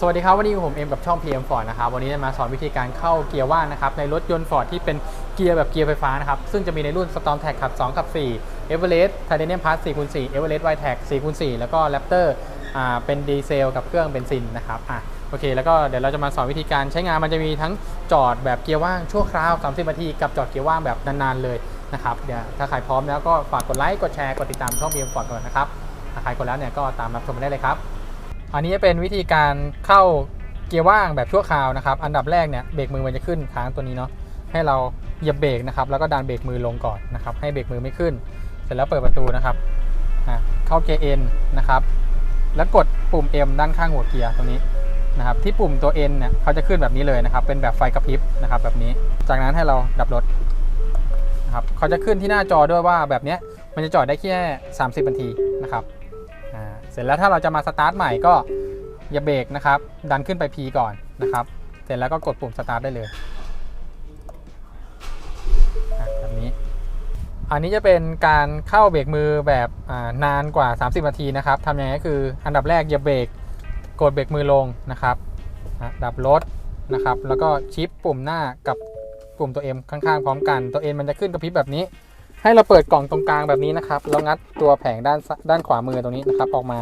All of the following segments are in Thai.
สวัสดีครับ วันนี้ผมเอ็มกับช่อง PM Ford นะครับวันนี้จะมาสอนวิธีการเข้าเกียร์ว่างนะครับในรถยนต์ Ford ที่เป็นเกียร์แบบเกียร์ไฟฟ้านะครับซึ่งจะมีในรุ่น Storm Tag ขับ 2 ขับ 4 Everest Titanium Plus 4คูณ4 Everest Wide Tag 4คูณ4แล้วก็ Raptor อ่าเป็นดีเซลกับเครื่องเบนซินนะครับอะโอเค แล้วก็เดี๋ยวเราจะมาสอนวิธีการใช้งานมันจะมีทั้งจอดแบบเกียร์ว่างชั่วคราว 30 นาทีกับจอดเกียร์ว่างแบบนานๆเลยนะครับเดี๋ยวถ้าใครพร้อมแล้วก็ฝากกดไลค์กดแชร์กดติดตามช่อง PM Ford ก่อนนะครับถ้าใครกดแล้วเนี่ยก็ตามรับชมได้เลยครับ อันนี้จะเป็นวิธีการเข้าเกียร์ว่างแบบชั่วคราวนะครับ อันดับแรกเนี่ยเบรกมือมันจะขึ้นค้างตัวนี้เนาะ ให้เราเหยียบเบรกนะครับ แล้วก็ดันเบรกมือลงก่อนนะครับ ให้เบรกมือไม่ขึ้น เสร็จแล้วเปิดประตูนะครับเข้าเกียร์ N นะครับ แล้วกดปุ่ม M ด้านข้างหัวเกียร์ตรงนี้นะครับ ที่ปุ่มตัว N เนี่ยเขาจะขึ้นแบบนี้เลยนะครับ เป็นแบบไฟกระพริบนะครับแบบนี้ จากนั้นให้เราดับรถนะครับ เขาจะขึ้นที่หน้าจอด้วยว่าแบบนี้มันจะจอดได้แค่ 30นาทีนะครับ สร็จแล้วถ้าเราจะมาสตาร์ทใหม่ก็อย่าเบรกนะครับ ดันขึ้นไป P ก่อนนะครับ เสร็จแล้วก็กดปุ่มสตาร์ทได้เลยแบบนี้ อันนี้จะเป็นการเข้าเบรกมือแบบนานกว่า 30 นาทีนะครับทำยังไงก็คืออันดับแรกอย่าเบรกกดเบรกมือลงนะครับดับรถนะครับ แล้วก็ชิปปุ่มหน้ากับปุ่มตัว M ข้างๆ พร้อมกัน ตัว N มันจะขึ้นกระพริบแบบนี้ ให้เราเปิดกล่องตรงกลางแบบนี้นะครับแล้วงัดตัวแผงด้านด้านขวามือตรงนี้นะครับ ออกมา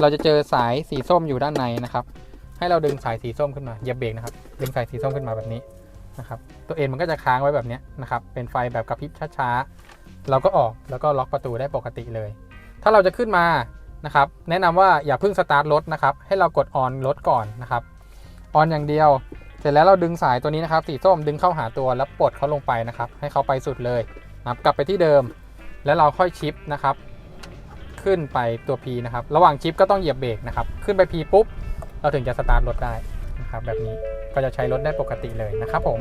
เราจะเจอสายสีส้มอยู่ด้านในนะครับ ให้เราดึงสายสีส้มขึ้นมาอย่าเบรกนะครับ ดึงสายสีส้มขึ้นมาแบบนี้นะครับ ตัวเอ็นมันก็จะค้างไว้แบบนี้นะครับ เป็นไฟแบบกระพริบช้าๆ เราก็ออกแล้วก็ล็อกประตูได้ปกติเลย ถ้าเราจะขึ้นมานะครับ แนะนำว่าอย่าเพิ่งสตาร์ทรถนะครับ ให้เรากดออนรถก่อนนะครับออนอย่างเดียว เสร็จแล้วเราดึงสายตัวนี้นะครับ สีส้มดึงเข้าหาตัวแล้วปลดเขาลงไปนะครับ ให้เขาไปสุดเลย นะครับกลับไปที่เดิมแล้วเราค่อยชิปนะครับ ขึ้นไปตัว P นะครับ ระหว่างชิปก็ต้องเหยียบเบรกนะครับ ขึ้นไป P ปุ๊บ เราถึงจะสตาร์ทรถได้นะครับแบบนี้ก็จะใช้รถได้ปกติเลยนะครับผม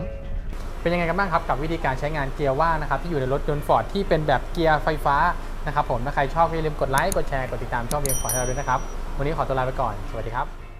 เป็นยังไงกันบ้างครับกับวิธีการใช้งานเกียร์ว่างนะครับ ที่อยู่ในรถยนต์ฟอร์ดที่เป็นแบบเกียร์ไฟฟ้านะครับผมถ้าใครชอบอย่าลืมกดไลค์กดแชร์กดติดตามช่องเบียร์ฟอร์ดให้เราด้วยนะครับ วันนี้ขอตัวลาไปก่อนสวัสดีครับ